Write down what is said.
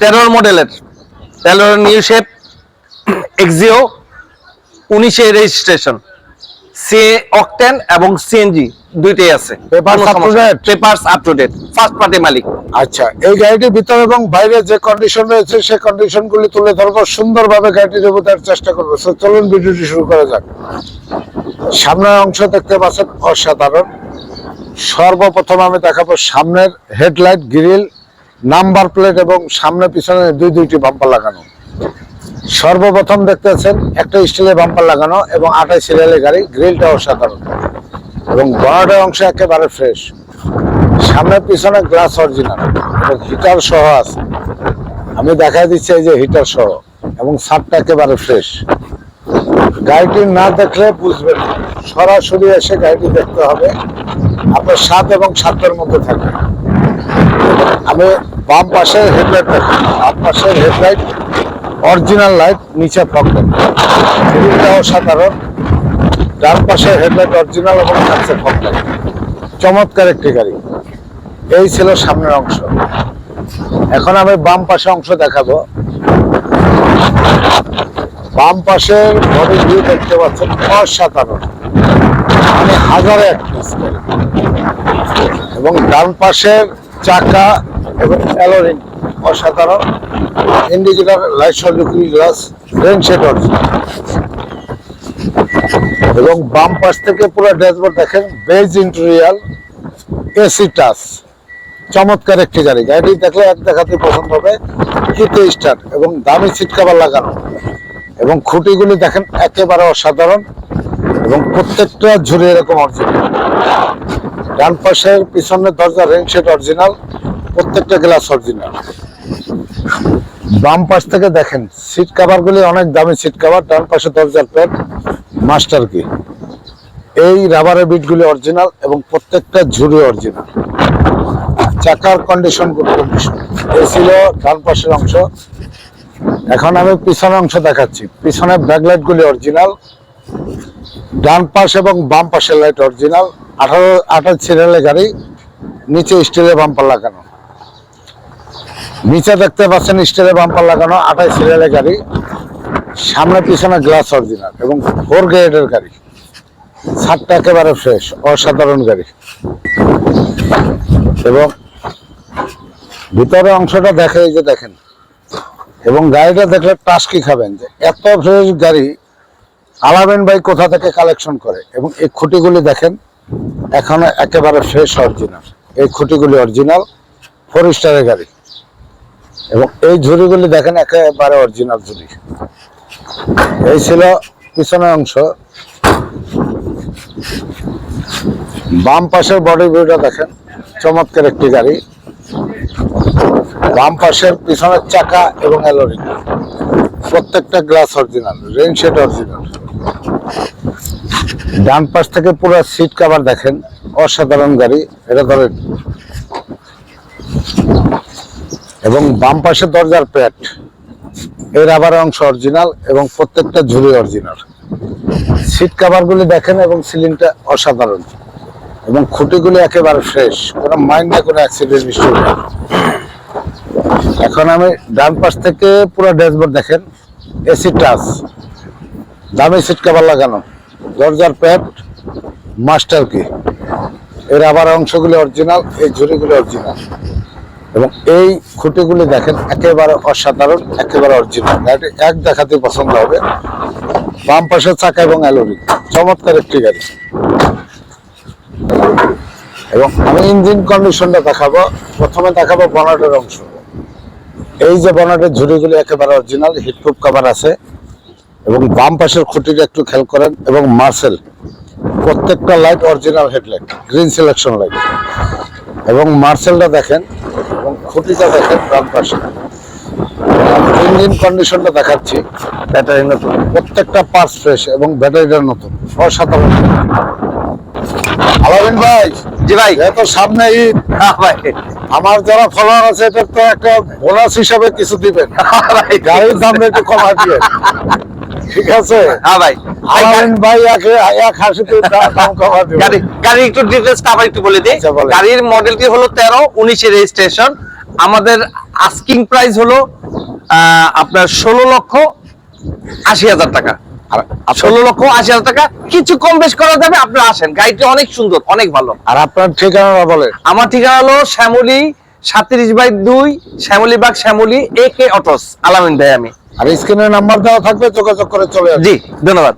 তেরোর মডেলের তেরোর নিউ শেপ এক্সিও উনিশে রেজিস্ট্রেশন সি অকটেন এবং সিএনজি দুইটাই আছে? Papers up to date first party মালিক। আচ্ছা এই গাড়িটির ভিতর এবং বাইরে যে কন্ডিশন রয়েছে সেই কন্ডিশন গুলি তুলে ধরবো। সুন্দরভাবে গাড়িটি দেওয়ার চেষ্টা করব। চলুন ভিডিওটি শুরু করা যাক। সামনের অংশ দেখতে পাচ্ছেন অসাধারণ। সর্বপ্রথম আমি দেখাবো সামনের হেডলাইট গ্রিল নাম্বার প্লেট এবং সামনে পিছনে দুই দুইটি বাম্পার লাগানো। সর্বপ্রথম দেখতেছেন একটা স্টিলের বাম্পার লাগানো এবং আঠাশ সিরিয়ালের গাড়ি গ্রিলটা অসাধারণ এবং বনাটের অংশ একেবারে ফ্রেশ। সামনে পিছনে গ্লাস অরিজিনাল এবং হিটার সহ আছে। আমি দেখাই দিচ্ছি এই যে হিটার সহ এবং সাপটা একেবারে ফ্রেশ। গাড়িটি না দেখলে বুঝবেন সরাসরি এসে গাড়িটি দেখতে হবে। আপনার সাত এবং সাতের মধ্যে থাকবে। আমি বাম পাশের হেডলাইট বাম পাশের হেডলাইট অরিজিনাল লাইট নিচে ফকলাইট গ্রিলটাও সাধারণ ডান পাশের হেডলাইট অরিজিনাল এবং থাকছে ফকলাইট চমৎকার একটি গাড়ি। এই ছিল সামনের অংশ। এখন আমি বাম পাশে অংশ দেখাবো। বাম পাশের বডি ভিউ দেখতে পাচ্ছেন, অসাধারণ। মানে হাজারে এক এবং ডান পাশের চাকা এবং অ্যালোরিং অসাধারণ। ইন্ডিকেটার লাইট সরজুকি গ্লাস রেন অরিজিনাল এবং বাম পাশ থেকে পুরো ড্যাশবোর্ড দেখেন, বেজ ইন্টেরিয়াল এসি টাচ। চমৎকার একটি গাড়ি। গাড়ি দেখলে এক দেখাতে পছন্দ হবে কিতে স্টার্ট এবং দামি সিট কাভার লাগানো। এবং খুঁটিগুলি দেখেন একেবারে অসাধারণ এবং প্রত্যেকটা ঝুড়ি এরকম অরিজিনাল ডান পাশের পিছনের দরজা রেন সেট অরিজিনাল প্রত্যেকটা গ্লাস অরিজিনাল। বাম পাশ থেকে দেখেন সিট কাভার গুলি অনেক দামি সিট কাভার ডান পাশে দরজার প্যাড মাস্টার কি এই রাবারের বিটগুলি অরিজিনাল এবং প্রত্যেকটা ঝুড়ি অরিজিনাল। চাকার কন্ডিশন গুড কন্ডিশন এই ছিল ডান পাশের অংশ। এখন আমি পিছনের অংশ দেখাচ্ছি। পিছনের ব্যাকলাইট গুলি অরিজিনাল। ডান পাশ এবং বাম পাশের লাইট অরিজিনাল। আঠারো, আঠাশ সিরিয়ালের গাড়ি, নিচে স্টিলের বাম্পার লাগানো। নিচে দেখতে পাচ্ছেন স্টিলের বাম্পার লাগানো আঠাশ সিরিয়ালের গাড়ি, সামনে পিছনে গ্লাস অরিজিনাল এবং ফোর গ্রেডের গাড়ি। ছাদটা একেবারে ফ্রেশ অসাধারণ গাড়ি। এবং ভিতরে অংশটা দেখে যে দেখেন, এবং গাড়িটা দেখলে টাস্কি খাবেন যে এত ফ্রেশ গাড়ি আলাবেন ভাই কোথা থেকে কালেকশন করে? এবং এই খুঁটিগুলি দেখেন, এখনও একেবারে ফ্রেশ অরিজিনাল এই খুঁটিগুলি অরিজিনাল ফোর স্টারের গাড়ি। এবং এই ঝুড়িগুলি দেখেন একেবারে অরিজিনাল ঝুড়ি। এই ছিল পিছনের অংশ। বাম পাশের বডি ভিউটা দেখেন, চমৎকার একটি গাড়ি। বাম পাশের পিছনের চাকা এবং অ্যালোরিং প্রত্যেকটা glass original rain shade original ডান পাশ থেকে পুরো সিট কাভার দেখেন, অসাধারণ গাড়ি, এটা ধরেন। এবং বাম পাশে দরজার প্যাট। এর আবার অংশ অরিজিনাল এবং প্রত্যেকটা ঝুড়ি অরিজিনাল। সিট কাভারগুলি দেখেন এবং সিলিংটা অসাধারণ। এবং খুঁটিগুলি একেবারে ফ্রেশ, কোনো মাইন্ডে কোনো অ্যাক্সিডেন্ট হিস্ট্রি এখন আমি ডান পাশ থেকে পুরো ড্যাশবোর্ড দেখেন এসি টাচ, দামি সিট কাভার লাগানো, দরজার প্যাড মাস্টার কি। এর আবার অংশগুলি অরিজিনাল, এই ঝুড়িগুলি অরিজিনাল। এবং এই খুঁটিগুলি দেখেন, একেবারে অসাধারণ, একেবারে অরিজিনাল গাড়িটি এক দেখাতে পছন্দ হবে। বাম পাশের চাকা এবং অ্যালোরি চমৎকার একটি গাড়ি। এবং আমি ইঞ্জিন কন্ডিশনটা দেখাবো। প্রথমে দেখাবো বনাটের অংশ। এই যে বনাটের ঝুড়িগুলি একেবারে অরিজিনাল হিটপ্রুফ কভার আছে। এবং বাম পাশের খুঁটিটা একটু খেয়াল করেন। এবং মার্সেল। প্রত্যেকটা light original headlight green selection light এবং মার্সেলটা দেখেন এবং খুঁটিটা দেখেন বাম পাশে। ইঞ্জিন কন্ডিশনটা দেখাচ্ছি ব্যাটারি নতুন। প্রত্যেকটা পার্টস ফ্রেশ এবং ব্যাটারিটা নতুন অসাধারণ। আলামিন ভাই জি ভাই। এত সামনে ঈদ। হ্যাঁ ভাই। আমার যারা ফলোয়ার আছে এটা তো একটা বোনাস হিসাবে কিছু দিবেন। গাড়ির দাম একটু কমা দিয়ে ঠিক আছে? হ্যাঁ ভাই। ভাই এক এক হাসিতে দাম কমা গাড়ি গাড়ির একটু ডিটেলসটা আবার একটু বলে দিই। আচ্ছা, গাড়ির মডেলটি হলো তেরো উনিশে রেজিস্ট্রেশন আমাদের আস্কিং প্রাইস হলো আপনার ষোলো লক্ষ আশি হাজার টাকা। আর ষোলো লক্ষ আশি হাজার টাকা। কিছু কম বেশ করা যাবে আপনারা আসেন। গাড়িটি অনেক সুন্দর অনেক ভালো। আর আপনার ঠিকানা বলেন। আমার ঠিকানা হলো শ্যামলী সাতত্রিশ বাই দুই Shyamoli bug Shyamoli A K autos Alamin ভাই আমি। আর স্ক্রিনে নাম্বার দেওয়া থাকবে যোগাযোগ করে চলে জি ধন্যবাদ।